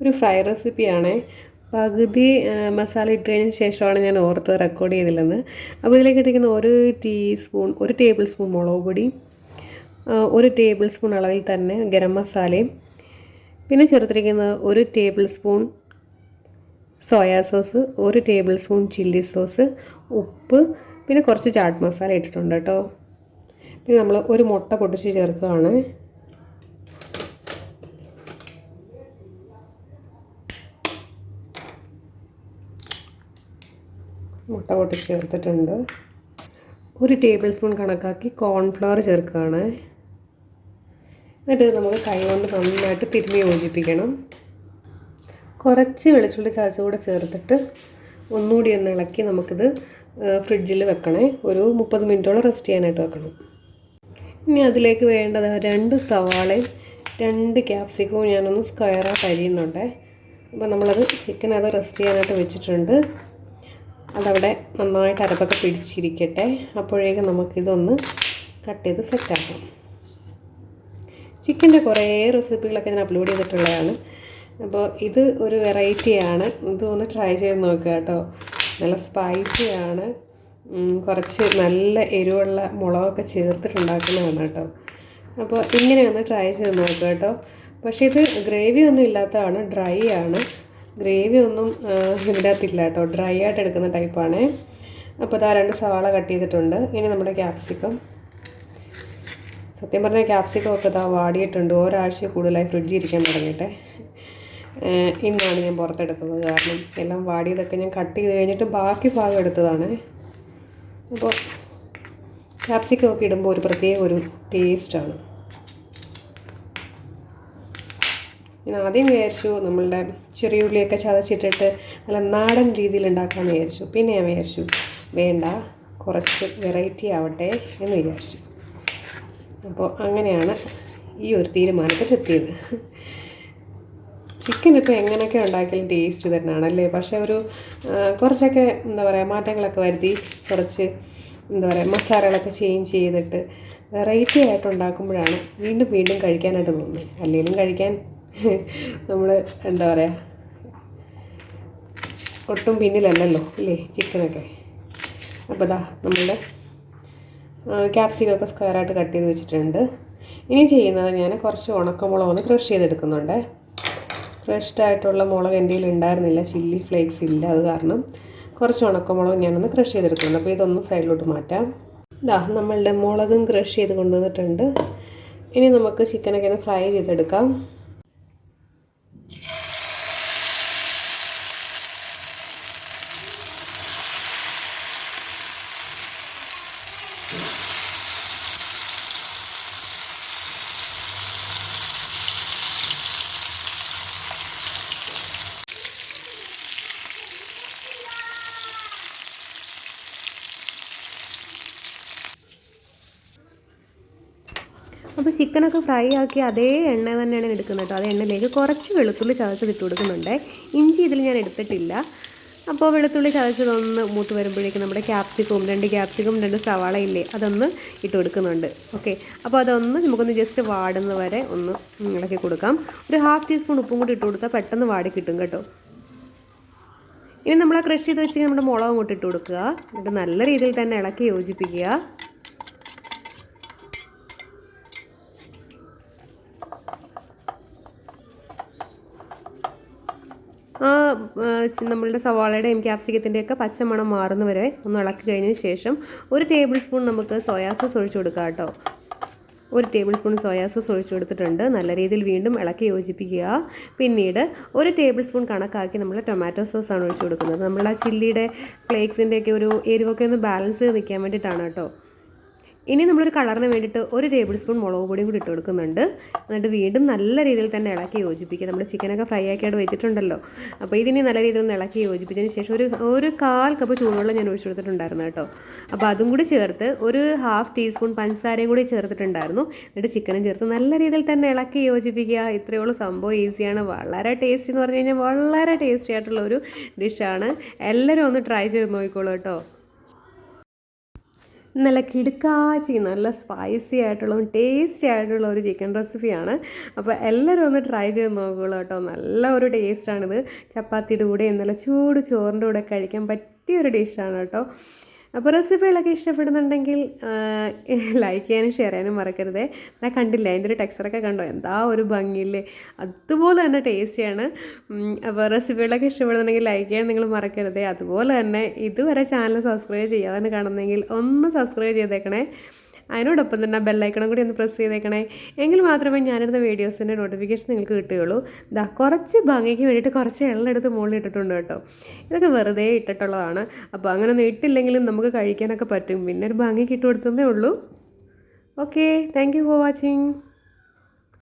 ഒരു ഫ്രൈ റെസിപ്പിയാണ്. പകുതി മസാല ഇട്ട് കഴിഞ്ഞ ശേഷമാണ് ഞാൻ ഓർത്ത് റെക്കോർഡ് ചെയ്തില്ലെന്ന് അപ്പോൾ ഇതിലേക്ക് ഇട്ടിരിക്കുന്ന ഒരു ടീസ്പൂൺ ഒരു ടേബിൾ സ്പൂൺ മുളക് പൊടി ഒരു ടേബിൾ സ്പൂൺ അളവിൽ തന്നെ ഗരം മസാലയും പിന്നെ ചേർത്തിരിക്കുന്നത് ഒരു ടേബിൾ സ്പൂൺ സോയാ സോസ് ഒരു ടേബിൾ സ്പൂൺ ചില്ലി സോസ് ഉപ്പ് പിന്നെ കുറച്ച് ചാട്ട് മസാല ഇട്ടിട്ടുണ്ട് കേട്ടോ. പിന്നെ നമ്മൾ ഒരു മുട്ട പൊട്ടിച്ച് ചേർക്കുകയാണ്. മുട്ട പൊട്ടിച്ച് ചേർത്തിട്ടുണ്ട്. ഒരു ടേബിൾ സ്പൂൺ കണക്കാക്കി കോൺഫ്ലവർ ചേർക്കുകയാണ്. എന്നിട്ട് നമുക്ക് കൈ കൊണ്ട് നന്നായിട്ട് തിരുമ്മി യോജിപ്പിക്കണം. കുറച്ച് വെളിച്ചുള്ളി ചാച്ച കൂടെ ചേർത്തിട്ട് ഒന്നുകൂടി ഒന്ന് ഇളക്കി നമുക്കിത് ഫ്രിഡ്ജിൽ വെക്കണേ. ഒരു മുപ്പത് മിനിറ്റോളം റെസ്റ്റ് ചെയ്യാനായിട്ട് വെക്കണം. ഇനി അതിലേക്ക് വേണ്ടത് രണ്ട് സവാളയും രണ്ട് ക്യാപ്സിക്കവും ഞാനൊന്ന് സ്ക്വയറായിട്ട് അരിയുന്നുണ്ടേ അപ്പോൾ നമ്മളത് ചിക്കൻ അത് റെസ്റ്റ് ചെയ്യാനായിട്ട് വെച്ചിട്ടുണ്ട്. അതവിടെ നന്നായിട്ട് അരപ്പൊക്കെ പിടിച്ചിരിക്കട്ടെ. അപ്പോഴേക്കും നമുക്കിതൊന്ന് കട്ട് ചെയ്ത് സെറ്റാക്കാം ചിക്കന്റെ കുറേ റെസിപ്പികളൊക്കെ ഞാൻ അപ്ലോഡ് ചെയ്തിട്ടുള്ളതാണ്. അപ്പോൾ ഇത് ഒരു വെറൈറ്റിയാണ് ഇത് ഒന്ന് ട്രൈ ചെയ്ത് നോക്കുക കേട്ടോ. നല്ല സ്പൈസിയാണ് കുറച്ച് നല്ല എരിവുള്ള മുളകൊക്കെ ചേർത്തിട്ടുണ്ടാക്കുന്നതാണ് കേട്ടോ. അപ്പോൾ ഇങ്ങനെ ഒന്ന് ട്രൈ ചെയ്ത് നോക്കുക കേട്ടോ. പക്ഷേ ഇത് ഗ്രേവി ഒന്നും ഇല്ലാത്തതാണ് ഡ്രൈ ആണ്. ഗ്രേവി ഒന്നും ഇതിന്റെ അകത്തില്ല കേട്ടോ. ഡ്രൈ ആയിട്ട് എടുക്കുന്ന ടൈപ്പാണ് അപ്പോൾ ഇതാ രണ്ട് സവാള കട്ട് ചെയ്തിട്ടുണ്ട്. ഇനി നമ്മുടെ ക്യാപ്സിക്കം സത്യം പറഞ്ഞാൽ ക്യാപ്സിക്കം ഒക്കെ ഇതാ വാടിയിട്ടുണ്ട്. ഒരാഴ്ച കൂടുതലായി ഫ്രിഡ്ജിൽ ഇരിക്കാൻ തുടങ്ങിയിട്ടെ. ഇന്നാണ് ഞാൻ പുറത്തെടുത്തത്. കാരണം എല്ലാം വാടിയതൊക്കെ ഞാൻ കട്ട് ചെയ്ത് കഴിഞ്ഞിട്ട് ബാക്കി ഭാഗം എടുത്തതാണ്. അപ്പോൾ ക്യാപ്സിക്കം ഒക്കെ ഇടുമ്പോൾ ഒരു പ്രത്യേക ഒരു ടേസ്റ്റാണ് ഞാൻ ആദ്യം വിചാരിച്ചു നമ്മളുടെ ചെറിയ ഉള്ളിയൊക്കെ ചതച്ചിട്ടിട്ട് നല്ല നാടൻ രീതിയിൽ ഉണ്ടാക്കാമെന്ന് വിചാരിച്ചു. പിന്നെ ഞാൻ വിചാരിച്ചു വേണ്ട കുറച്ച് വെറൈറ്റി ആവട്ടെ എന്ന് വിചാരിച്ചു. അപ്പോൾ അങ്ങനെയാണ് ഈ ഒരു തീരുമാനത്തിലെത്തിയത് ചിക്കൻ ഇപ്പോൾ എങ്ങനെയൊക്കെ ഉണ്ടാക്കിയാലും ടേസ്റ്റ് തന്നെയാണ് അല്ലേ? പക്ഷേ ഒരു കുറച്ചൊക്കെ എന്താ പറയുക മാറ്റങ്ങളൊക്കെ വരുത്തി കുറച്ച് എന്താ പറയുക മസാലകളൊക്കെ ചേഞ്ച് ചെയ്തിട്ട് വെറൈറ്റി ആയിട്ട് ഉണ്ടാക്കുമ്പോഴാണ് വീണ്ടും വീണ്ടും കഴിക്കാനായിട്ട് തോന്നുന്നത്. അല്ലെങ്കിലും കഴിക്കാൻ നമ്മൾ എന്താ പറയുക ഒട്ടും പിന്നിലല്ലല്ലോ അല്ലേ ചിക്കനൊക്കെ. അപ്പോൾ ദാ നമ്മളുടെ ക്യാപ്സിക്കൊക്കെ സ്ക്വയറായിട്ട് കട്ട് ചെയ്ത് വെച്ചിട്ടുണ്ട്. ഇനി ചെയ്യുന്നത് ഞാൻ കുറച്ച് ഉണക്കമുളക് ഒന്ന് ക്രഷ് ചെയ്തെടുക്കുന്നുണ്ട്. ഫ്രഷ്ഡ് ആയിട്ടുള്ള മുളക് എന്റെ കയ്യിൽ ഉണ്ടായിരുന്നില്ല ചില്ലി ഫ്ലേക്സ് ഇല്ല അത് കാരണം കുറച്ച് ഉണക്കമുളക് ഞാനൊന്ന് ക്രഷ് ചെയ്തെടുക്കുന്നുണ്ട്. അപ്പോൾ ഇതൊന്നും സൈഡിലോട്ട് മാറ്റാം. ഇതാ നമ്മളുടെ മുളകും ക്രഷ് ചെയ്ത് കൊണ്ടുവന്നിട്ടുണ്ട്. ഇനി നമുക്ക് ചിക്കനൊക്കെ ഒന്ന് ഫ്രൈ ചെയ്തെടുക്കാം. അപ്പോൾ ചിക്കനൊക്കെ ഫ്രൈ ആക്കി അതേ എണ്ണ തന്നെയാണ് എടുക്കുന്നത് കേട്ടോ. അതേ എണ്ണയിലേക്ക് കുറച്ച് വെളുത്തുള്ളി ചതച്ചത് ഇട്ട് കൊടുക്കുന്നുണ്ട്. ഇഞ്ചി ഇതിൽ ഞാൻ എടുത്തിട്ടില്ല. അപ്പോൾ വെളുത്തുള്ളി ചതച്ചതൊന്ന് മൂത്ത് വരുമ്പോഴേക്കും നമ്മുടെ ക്യാപ്സിക്കവും രണ്ട് ക്യാപ്സിക്കും രണ്ട് സവാള ഇല്ലേ അതൊന്ന് ഇട്ട് കൊടുക്കുന്നുണ്ട്. ഓക്കെ അപ്പോൾ അതൊന്ന് നമുക്കൊന്ന് ജസ്റ്റ് വാടുന്ന വരെ ഒന്ന് ഇളക്കി കൊടുക്കാം. ഒരു ഹാഫ് ടീസ്പൂൺ ഉപ്പും കൂടി ഇട്ട് കൊടുത്താൽ പെട്ടെന്ന് വാടി കിട്ടും കേട്ടോ. ഇനി നമ്മൾ ആ ക്രഷ് ചെയ്ത് വെച്ച് നമ്മുടെ മുളകും അങ്ങോട്ട് ഇട്ട് കൊടുക്കുക. എന്നിട്ട് നല്ല രീതിയിൽ തന്നെ ഇളക്കി യോജിപ്പിക്കുക. ആ നമ്മളുടെ സവാളയുടെയും ക്യാപ്സിക്കത്തിന്റെയൊക്കെ പച്ചമണം മാറുന്നവരെ ഒന്ന് ഇളക്കി കഴിഞ്ഞതിന് ശേഷം ഒരു ടേബിൾ സ്പൂൺ നമുക്ക് സോയാ സോസ് ഒഴിച്ചു കൊടുക്കാം കേട്ടോ. ഒരു ടേബിൾ സ്പൂൺ സോയാ സോസ് ഒഴിച്ചു കൊടുത്തിട്ടുണ്ട്. നല്ല രീതിയിൽ വീണ്ടും ഇളക്കി യോജിപ്പിക്കുക. പിന്നീട് ഒരു ടേബിൾ സ്പൂൺ കണക്കാക്കി നമ്മൾ ടൊമാറ്റോ സോസാണ് ഒഴിച്ചു കൊടുക്കുന്നത്. നമ്മൾ ആ ചില്ലിയുടെ ഫ്ലേക്സിന്റെയൊക്കെ ഒരു എരിവൊക്കെ ഒന്ന് ബാലൻസ് ചെയ്ത് നിൽക്കാൻ വേണ്ടിയിട്ടാണ് കേട്ടോ. ഇനി നമ്മളൊരു കളറിന് വേണ്ടിയിട്ട് ഒരു ടേബിൾ സ്പൂൺ മുളക് പൊടിയും കൂടി ഇട്ട് കൊടുക്കുന്നുണ്ട്. എന്നിട്ട് വീണ്ടും നല്ല രീതിയിൽ തന്നെ ഇളക്കി യോജിപ്പിക്കുക. നമ്മുടെ ചിക്കനൊക്കെ ഫ്രൈ ആക്കിയിട്ട് വെച്ചിട്ടുണ്ടല്ലോ. അപ്പോൾ ഇതിനി നല്ല രീതിയിൽ ഒന്ന് ഇളക്കി യോജിപ്പിച്ചതിന് ശേഷം ഒരു ഒരു കാൽ കപ്പ് ചൂടുവെള്ളം ഞാൻ ഒഴിച്ചു കൊടുത്തിട്ടുണ്ടായിരുന്നു കേട്ടോ. അപ്പോൾ അതും കൂടി ചേർത്ത് ഒരു ഹാഫ് ടീസ്പൂൺ പഞ്ചസാരയും കൂടി ചേർത്തിട്ടുണ്ടായിരുന്നു. എന്നിട്ട് ചിക്കനും ചേർത്ത് നല്ല രീതിയിൽ തന്നെ ഇളക്കി യോജിപ്പിക്കുക. ഇത്രയേ ഉള്ളൂ. സംഭവം ഈസിയാണ്. വളരെ ടേസ്റ്റി എന്ന് പറഞ്ഞു കഴിഞ്ഞാൽ വളരെ ടേസ്റ്റി ആയിട്ടുള്ള ഒരു ഡിഷാണ് എല്ലാവരും ഒന്ന് ട്രൈ ചെയ്ത് നോക്കിക്കോളൂ കേട്ടോ. നല്ല കിടുക്കാച്ചി നല്ല സ്പൈസി ആയിട്ടുള്ള ടേസ്റ്റി ആയിട്ടുള്ള ഒരു ചിക്കൻ റെസിപ്പിയാണ് അപ്പോൾ എല്ലാവരും ഒന്ന് ട്രൈ ചെയ്ത് നോക്കുകയുള്ളൂ കേട്ടോ. നല്ല ഒരു ടേസ്റ്റാണിത് ചപ്പാത്തിയുടെ കൂടെ നല്ല ചൂട് ചോറിന്റെ കൂടെ കഴിക്കാൻ പറ്റിയ ഒരു ഡിഷാണ് കേട്ടോ. അപ്പോൾ റെസിപ്പികളൊക്കെ ഇഷ്ടപ്പെടുന്നുണ്ടെങ്കിൽ ലൈക്ക് ചെയ്യാനും ഷെയർ ചെയ്യാനും മറക്കരുതേ. ഞാൻ കണ്ടില്ല അതിന്റെ ഒരു ടെക്സ്ചറൊക്കെ കണ്ടോ? എന്താ ഒരു ഭംഗിയില്ലേ? അതുപോലെ തന്നെ ടേസ്റ്റിയാണ് അപ്പോൾ റെസിപ്പികളൊക്കെ ഇഷ്ടപ്പെടുന്നുണ്ടെങ്കിൽ ലൈക്ക് ചെയ്യാൻ നിങ്ങൾ മറക്കരുതേ. അതുപോലെ തന്നെ ഇതുവരെ ചാനൽ സബ്സ്ക്രൈബ് ചെയ്യാതെ കാണുന്നെങ്കിൽ ഒന്ന് സബ്സ്ക്രൈബ് ചെയ്തേക്കണേ. അതിനോടൊപ്പം തന്നെ ബെല്ലൈക്കണം കൂടി ഒന്ന് പ്രസ് ചെയ്തേക്കണേ. എങ്കിൽ മാത്രമേ ഞാനിടുന്ന വീഡിയോസിന്റെ നോട്ടിഫിക്കേഷൻ നിങ്ങൾക്ക് കിട്ടുകയുള്ളൂ. ഇതാ കുറച്ച് ഭംഗിക്ക് വേണ്ടിയിട്ട് കുറച്ച് എണ്ണ എടുത്ത് മുകളിൽ ഇട്ടിട്ടുണ്ട് കേട്ടോ. ഇതൊക്കെ വെറുതെ ഇട്ടിട്ടുള്ളതാണ്. അപ്പോൾ അങ്ങനെ ഒന്നും ഇട്ടില്ലെങ്കിലും നമുക്ക് കഴിക്കാനൊക്കെ പറ്റും. പിന്നെ ഒരു ഭംഗിക്ക് ഇട്ട് കൊടുത്തതേ ഉള്ളൂ. Okay thank you for watching